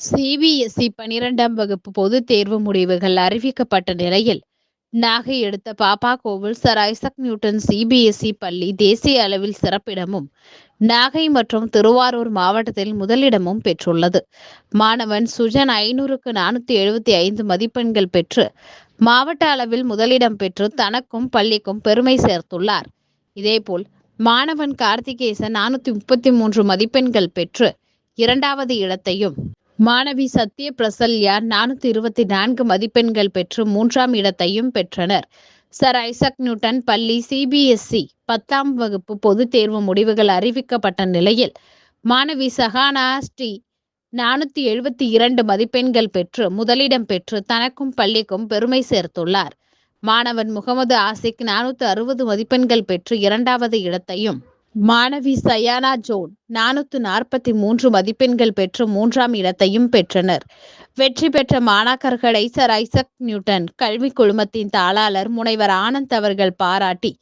CBSE பனிரெண்டாம் வகுப்பு பொதுத் தேர்வு முடிவுகள் அறிவிக்கப்பட்ட நிலையில் நாகை அடுத்த Pappakovil Sir Isaac Newton CBSE பள்ளி தேசிய அளவில் சிறப்பிடமும் நாகை மற்றும் திருவாரூர் மாவட்டத்தில் முதலிடமும் பெற்றுள்ளது. மாணவன் சுஜன் ஐநூறுக்கு நானூற்றி எழுபத்தி ஐந்து மதிப்பெண்கள் பெற்று மாவட்ட அளவில் முதலிடம் பெற்று தனக்கும் பள்ளிக்கும் பெருமை சேர்த்துள்ளார். இதேபோல் மாணவன் கார்த்திகேசன் நானூற்றி முப்பத்தி மூன்று மதிப்பெண்கள் பெற்று இரண்டாவது இடத்தையும் மாணவி சத்ய பிரசல்யா நானூற்றி இருபத்தி நான்கு மதிப்பெண்கள் பெற்று மூன்றாம் இடத்தையும் பெற்றனர். சர் ஐசக் நியூட்டன் பள்ளி சிபிஎஸ்இ பத்தாம் வகுப்பு பொதுத் தேர்வு முடிவுகள் அறிவிக்கப்பட்ட நிலையில் மாணவி சஹானா ஸ்ரீ நானூற்றி எழுபத்தி இரண்டு மதிப்பெண்கள் பெற்று முதலிடம் பெற்று தனக்கும் பள்ளிக்கும் பெருமை சேர்த்துள்ளார். மாணவன் முகமது ஆசிக் நானூற்று அறுபது மதிப்பெண்கள் பெற்று இரண்டாவது இடத்தையும் மாணவி சயானா ஜோன் நானூத்து நாற்பத்தி மூன்று மதிப்பெண்கள் பெற்று மூன்றாம் இடத்தையும் பெற்றனர். வெற்றி பெற்ற மாணாக்கர்களை சர் ஐசக் நியூட்டன் கல்வி குழுமத்தின் தாளாளர் முனைவர் ஆனந்த் அவர்கள் பாராட்டி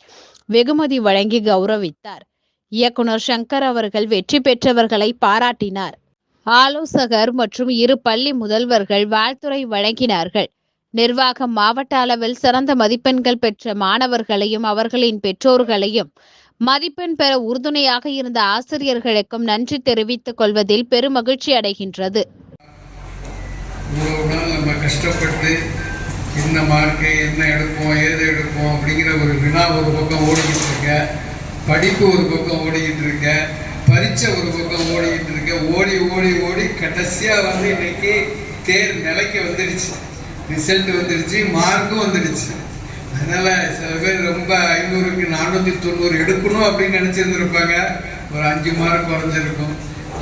வெகுமதி வழங்கி கௌரவித்தார். இயக்குனர் சங்கர் அவர்கள் வெற்றி பெற்றவர்களை பாராட்டினார். ஆலோசகர் மற்றும் இரு பள்ளி முதல்வர்கள் வாழ்த்துரை வழங்கினார்கள். நிர்வாகம் மாவட்ட அளவில் சிறந்த மதிப்பெண்கள் பெற்ற மாணவர்களையும் அவர்களின் பெற்றோர்களையும் மதிப்பெண் பெற உறுதுணையாக இருந்த ஆசிரியர்களுக்கும் நன்றி தெரிவித்துக் கொள்வதில் பெருமகிழ்ச்சி அடைகின்றது. இவ்வளவு நம்ம கஷ்டப்பட்டு என்ன மார்க்கு என்ன எடுப்போம் ஏது எடுப்போம் அப்படிங்கிற ஒரு வினா ஒரு பக்கம் ஓடிக்கிட்டு இருக்க படிப்பு ஒரு பக்கம் ஓடிக்கிட்டு இருக்க பரீட்சை ஒரு பக்கம் ஓடிக்கிட்டு இருக்க ஓடி ஓடி ஓடி கடைசியாக வந்து இன்னைக்கு தேர் நிலைக்கு வந்துடுச்சு. ரிசல்ட் வந்துடுச்சு மார்க்கும் வந்துடுச்சு. அதனால சில பேர் ரொம்ப ஐநூறுக்கு நானூற்றி தொண்ணூறு எடுக்கணும் அப்படின்னு நினச்சிருந்துருப்பாங்க. ஒரு அஞ்சு மார்க் குறைஞ்சிருக்கும்.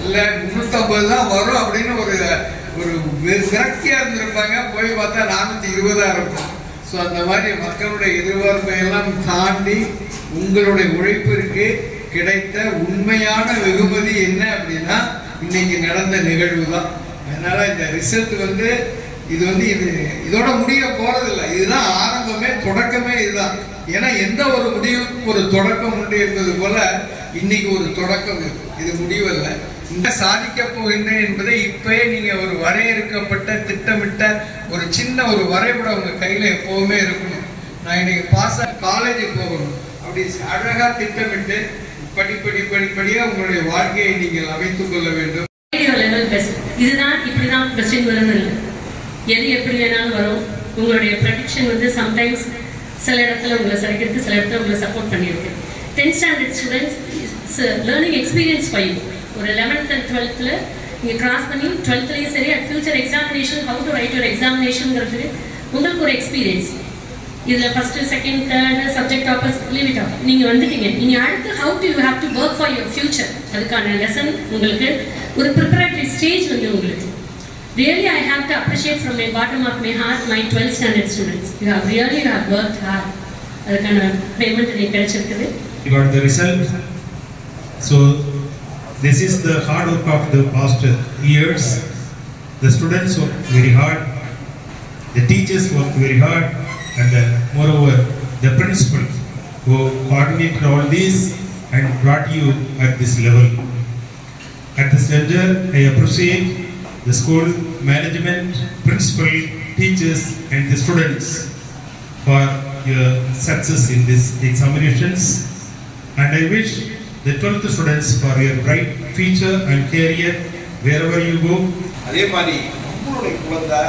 இல்லை முந்நூற்றம்பது தான் வரும் அப்படின்னு ஒரு ஒரு விரக்தியாக இருந்திருப்பாங்க. போய் பார்த்தா நானூற்றி இருபதாக இருக்கும். ஸோ அந்த மாதிரி மக்களுடைய எதிர்பார்ப்பை எல்லாம் தாண்டி உங்களுடைய உழைப்பிற்கு கிடைத்த உண்மையான வெகுமதி என்ன அப்படின்னா இன்னைக்கு நடந்த நிகழ்வு தான் அதனால இந்த ரிசல்ட் வந்து இது வந்து இது இதோட முடிய போறதில்லை. இதுதான் ஆரம்பமே தொடக்கமே இதுதான். ஏன்னா எந்த ஒரு முடிவுக்கும் ஒரு தொடக்கம் உண்டு என்பது போல இன்னைக்கு ஒரு தொடக்கம் இருக்கு. இது முடிவல்ல. இந்த சாதிக்க போகின்றேன் என்பதை இப்பயே நீங்க ஒரு வரையறுக்கப்பட்ட திட்டமிட்ட ஒரு சின்ன ஒரு வரைபடம் உங்க கையில எப்பவுமே இருக்கணும். நான் இன்னைக்கு பாஸ் காலேஜ் போகணும். அப்படி அழகா திட்டமிட்டு படிப்படி படிப்படியா உங்களுடைய வாழ்க்கையை நீங்கள் அமைத்துக் கொள்ள வேண்டும். இதுதான் இப்படிதான் கொஸ்டின் வரும்னு இல்லை எது எப்படி வேணாலும் வரும். உங்களுடைய ப்ரடிக்ஷன் வந்து சம்டைம்ஸ் சில இடத்துல உங்களை சரிக்கிறது சில இடத்துல உங்களை சப்போர்ட் பண்ணியிருக்கு. Tenth standard students learning experience five ஒரு லெவன்த் அண்ட் டுவெல்த்தில் நீங்கள் கிராஸ் பண்ணி டுவெல்த்லேயும் சரி at future examination how to write ஒரு எக்ஸாமினேஷனுங்கிறது உங்களுக்கு ஒரு எக்ஸ்பீரியன்ஸ் இதில் first second third subject toppers leave it off நீங்கள் வந்துட்டீங்க. நீங்கள் அடுத்து how to you have to work for your future அதுக்கான லெசன் உங்களுக்கு ஒரு ப்ரிப்பரேட்டரி ஸ்டேஜ் வந்து உங்களுக்கு. Really I have to appreciate from my bottom of my heart my twelfth standard students you have really you have work hard அதுக்கான payment எனக்கு கிடைச்சிருக்குது We got the result. So this is the hard work of the past years. The students worked very hard, the teachers worked very hard, and uh, moreover, the principal who coordinated all these and brought you at this level. At this juncture, I appreciate the school management, principal, teachers, and the students for your success in these examinations. And I wish the 12th students for your bright future and career wherever you go. அதே மாதிரி நம்மளுடைய குழந்தை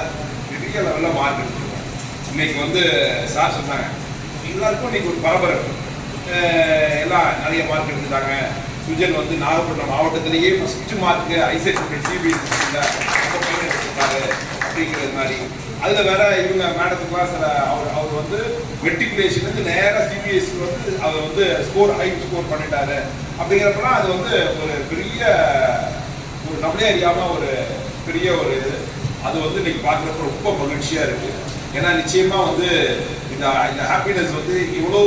பெரிய லெவலில் mark எடுத்துருக்கோம் இன்னைக்கு வந்து sir சொன்னாங்க எல்லாருக்கும் இன்னைக்கு ஒரு பரபரப்பு எல்லாம் நிறைய மார்க் எடுத்துட்டாங்க சுஜன் வந்து நாகப்பட்டினம் மாவட்டத்திலேயே ஃபஸ்ட்டு மார்க்கு ஐசெட் சிபிஎஸ்சியில் அதில் வேற இவங்க மேடத்துக்குலாம் சில அவர் அவர் வந்து மெட்ரிகுலேஷன்லேருந்து நேராக சிபிஎஸ்சி வந்து அவர் வந்து ஸ்கோர் ஹை ஸ்கோர் பண்ணிட்டாரு. அப்படிங்கிறப்பலாம் அது வந்து ஒரு பெரிய ஒரு நம்மளே அறியாமல் ஒரு பெரிய ஒரு இது. அது வந்து இன்னைக்கு பார்க்குறப்ப ரொம்ப மகிழ்ச்சியாக இருக்குது ஏன்னா நிச்சயமாக வந்து இந்த இந்த ஹாப்பினஸ் வந்து இவ்வளோ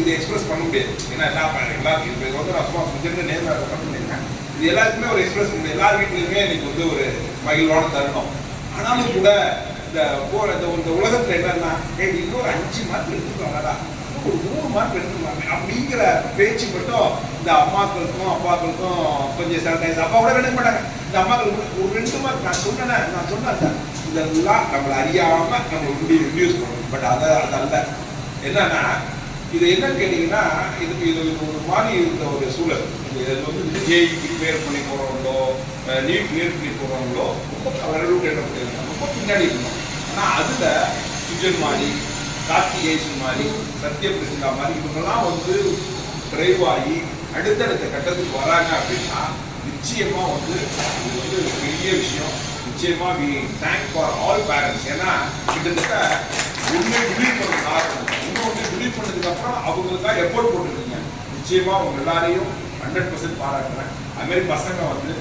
இதை எக்ஸ்பிரஸ் பண்ண முடியாது. ஏன்னா எல்லா எல்லா இது வந்து நான் சும்மா சுஜன்னு நேரில் ரெஃபர் பண்ணியிருக்கேன் இது எல்லாருக்குமே ஒரு எக்ஸ்பிரஸ் பண்ண எல்லார் வீட்லையுமே இன்னைக்கு வந்து ஒரு மகிழ்வான தருணம். ஆனாலும் கூட இந்த போற இந்த இந்த உலகத்துல என்னன்னா ஏய் இன்னொரு அஞ்சு மார்க் எடுத்துருக்காங்கடா ஒரு மூணு மார்க் எடுத்துருவாங்க அப்படிங்கிற பேச்சு மட்டும் இந்த அம்மாக்களுக்கும் அப்பாக்களுக்கும் கொஞ்சம் சார் அப்பா கூட எடுக்க மாட்டாங்க. இந்த அம்மாக்கள் ஒரு ரெண்டு மார்க் நான் சொன்னேன் நான் சொன்னேன் இதெல்லாம் நம்மளை அறியாம நம்ம இன்டியூஸ் பண்ணணும். பட் அதை அதல்ல. என்னன்னா இது என்னன்னு கேட்டீங்கன்னா இதுக்கு இது ஒரு மாதிரி இருந்த ஒரு சூழல். இது வந்து ஜேஇ கிளியர் பண்ணி போறவங்களோ நீட் கிளியர் பண்ணி ரொம்ப வரலூர் என்ன ரொம்ப பின்னாடி இருந்தோம் ஆனால் அதில் சுஜன் மாதிரி கார்த்திகேசன் மாதிரி சத்யபிரசிகா மாதிரி இவங்கெல்லாம் வந்து டிரைவ் ஆகி அடுத்தடுத்த கட்டத்துக்கு வராங்க அப்படின்னா நிச்சயமாக வந்து இது வந்து ஒரு பெரிய விஷயம். நிச்சயமாக we thank for all parents ஏன்னா கிட்டத்தட்ட ஒன்று டிலீட் பண்ண காரணம் இன்னொன்று டிலீட் பண்ணதுக்கப்புறம் அவங்களுக்காக எஃபோர்ட் போட்டுருக்கீங்க நிச்சயமாக அவங்க எல்லாரையும் ஹண்ட்ரட் பர்சன்ட் பாராட்டுறேன். அதுமாரி பசங்க வந்து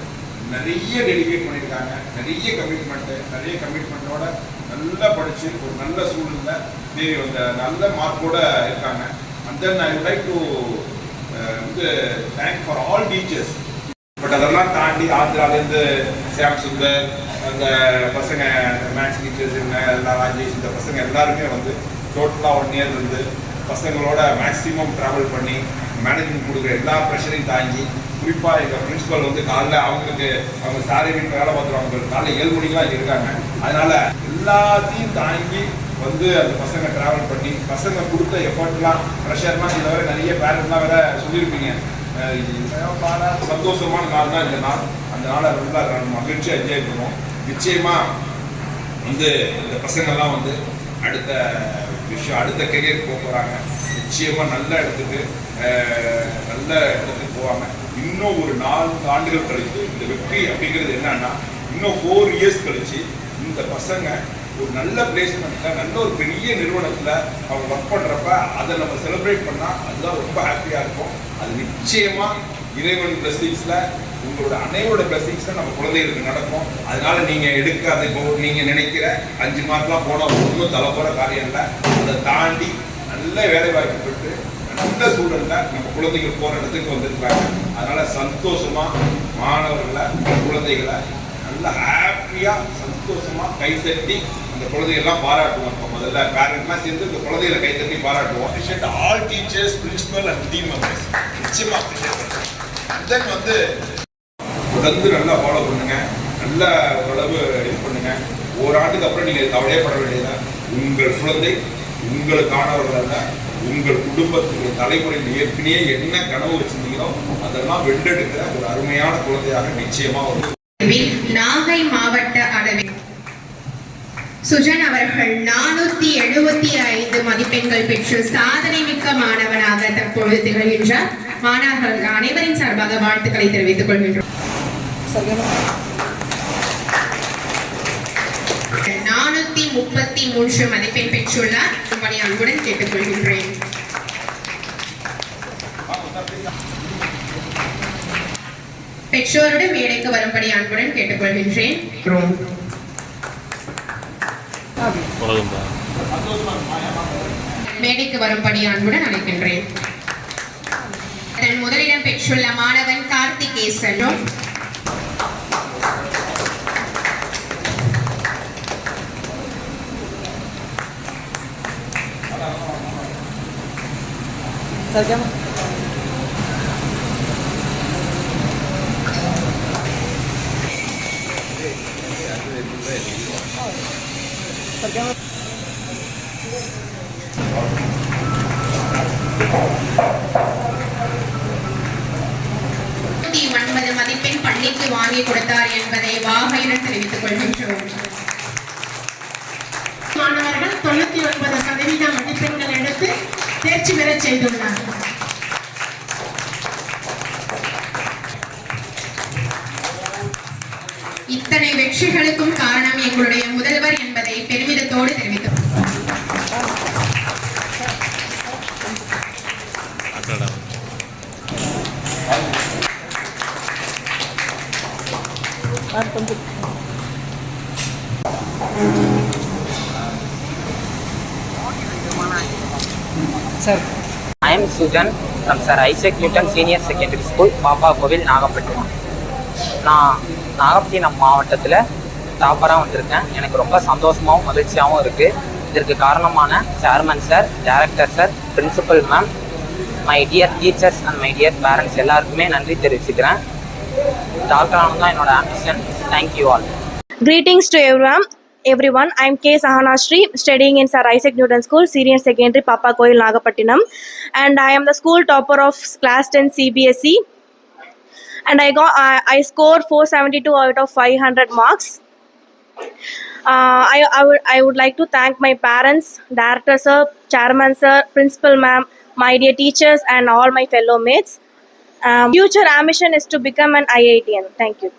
நிறைய டெடிகேட் பண்ணியிருக்காங்க. நிறைய கமிட்மெண்ட்டு நிறைய கமிட்மெண்ட்டோட நல்லா படித்து ஒரு நல்ல சூழ்நிலை தேவி அந்த நல்ல மார்க்கோட இருக்காங்க. And then I like to வந்து thank for all teachers but அதெல்லாம் தாண்டி ஆந்திராலேருந்து சாம் சுந்தர் அந்த பசங்க மேக்ஸ் டீச்சர்ஸ் என்ன எல்லாம் ராஜேஷ் இந்த பசங்க எல்லாருமே வந்து டோட்டலாக ஒன் இயர் இருந்து பசங்களோட மேக்ஸிமம் ட்ராவல் பண்ணி மேனேஜ்மெண்ட் கொடுக்குற எல்லா ப்ரெஷரையும் தாங்கி குறிப்பாக எங்கள் பிரின்சிபல் வந்து காலைல அவங்களுக்கு அவங்க சாரி வீட்டு வேலை பார்த்துருவாங்க காலைல ஏழு மணிக்கெலாம் இங்கே இருக்காங்க. அதனால எல்லாத்தையும் தாங்கி வந்து அந்த பசங்க ட்ராவல் பண்ணி பசங்க கொடுத்த எஃபர்ட்லாம் ப்ரெஷர்லாம் இதை வரை நிறைய பேரண்ட்லாம் வேற சொல்லியிருப்பீங்க. சந்தோஷமான நாள் தான் இந்த நாள். அந்த நாளை ரொம்ப மகிழ்ச்சியாக என்ஜாய் பண்ணுவோம். நிச்சயமாக வந்து இந்த பசங்கள்லாம் வந்து அடுத்த விஷயம் அடுத்த கெரியர் போக போகிறாங்க நிச்சயமாக நல்ல இடத்துக்கு நல்ல இடத்துக்கு போவாங்க. இன்னும் ஒரு நான்கு ஆண்டுகள் கழித்து இந்த வெற்றி அப்படிங்கிறது என்னன்னா இன்னும் ஃபோர் இயர்ஸ் கழிச்சு இந்த பசங்க ஒரு நல்ல பிளேஸ்மெண்ட்ல நல்ல ஒரு பெரிய நிறுவனத்துல அவங்க ஒர்க் பண்றப்ப அதை நம்ம செலிப்ரேட் பண்ணா அதுதான் ரொம்ப ஹாப்பியா இருக்கும். அது நிச்சயமா இறைவன் பிளஸிங்ஸ்ல உங்களோட அனைவரோட பிளஸிங்ஸ்ல நம்ம குழந்தைகளுக்கு நடக்கும். அதனால நீங்க எடுக்காத இப்போ நீங்க நினைக்கிற அஞ்சு மார்க்லாம் போனா ஒன்றும் தலை போற காரியம் இல்லை. அதை தாண்டி நல்ல வேலை வாய்ப்பு பெற்று நல்ல சூழல்ல நம்ம குழந்தைகள் போற இடத்துக்கு வந்திருக்காங்க அதனால சந்தோஷமா மாணவர்களை குழந்தைகளை நல்ல ஹாப்பியா சந்தோஷமா கைத்தட்டி அந்த குழந்தைகள்லாம் பாராட்டுவோம். இப்போ முதல்ல பேரண்ட்லாம் சேர்ந்து இந்த குழந்தைகளை கைத்தட்டி பாராட்டுவோம். Appreciate all teachers principal and team members நிச்சயமா அப்ரிஷியேட் பண்ணுறேன் தென் வந்து தொடர்ந்து நல்லா ஃபாலோ பண்ணுங்க. நல்லா ஓரளவு இது பண்ணுங்க. ஓராண்டுக்கு அப்புறம் நீங்க கவலையப்பட வேண்டியதான் உங்கள் குழந்தை உங்களுக்கானவர்கள் அல்ல உங்கள் குடும்பத்துக்கு தலைமுறையில் ஏற்கனவே என்ன கனவு வச்சிருந்தீங்களோ அதெல்லாம் வென்றெடுக்கிற ஒரு அருமையான குழந்தையாக நிச்சயமா வந்து நாகை மாவட்ட அளவில் சுஜன் அவர்கள் நானூத்தி எழுபத்தி ஐந்து மதிப்பெண்கள் பெற்று சாதனை மிக்க மாணவனாக தற்பொழுது திகழ்கின்றார். மாணவர்கள் அனைவரின் சார்பாக வாழ்த்துக்களை தெரிவித்துக் கொள்கின்றோம் நானூத்தி முப்பத்தி மூன்று மதிப்பெண் பெற்றுள்ளார். உங்களை அன்புடன் கேட்டுக்கொள்கின்றேன். பெற்றோருடன் மேடைக்கு வரும்படி அன்புடன் கேட்டுக்கொள்கின்றேன். மேடைக்கு வரும்படி அன்புடன் அழைக்கின்றேன். முதலிடம் பெற்றுள்ள மாணவன் கார்த்திகேசனும் ஒன்பது மதிப்பெண் பள்ளிக்கு வாங்கி கொடுத்தார் என்பதை வாகையுடன் தெரிவித்துக் கொள்கின்றோம். மாணவர்கள் தொண்ணூத்தி ஒன்பது சதவீத மதிப்பெண்கள் எடுத்து தேர்ச்சி பெற செய்துள்ளார் இத்தனை வெற்றிகளுக்கும் காரணம் எங்களுடைய முதல்வர் என்பதை பெருமிதத்தோடு தெரிவித்துக் I am Sujan from Sir Isaac Newton Senior Secondary School, பாப்பா கோவில் நாகப்பட்டினம் நான் நாகப்பட்டினம் மாவட்டத்தில் டாப்பராக வந்திருக்கேன். எனக்கு ரொம்ப சந்தோஷமாகவும் மகிழ்ச்சியாகவும் இருக்குது இதற்கு காரணமான chairman sir director sir principal ma'am my dear teachers and my dear parents எல்லாருக்குமே நன்றி தெரிவிச்சுக்கிறேன். டாக்டர் தான் என்னோட ambition thank you all Greetings to everyone. Everyone, I am K. Sahana Sri, studying in Sir Isaac Newton School, Senior Secondary, Papa Koil, Nagapattinam, and I am the school topper of Class 10 CBSE. And I got I, I scored 472 out of 500 marks. Uh, I, I, would, I would like to thank my parents, director sir, chairman sir, principal ma'am, my dear teachers, and all my fellow mates. Um, future ambition is to become an IITN. Thank you.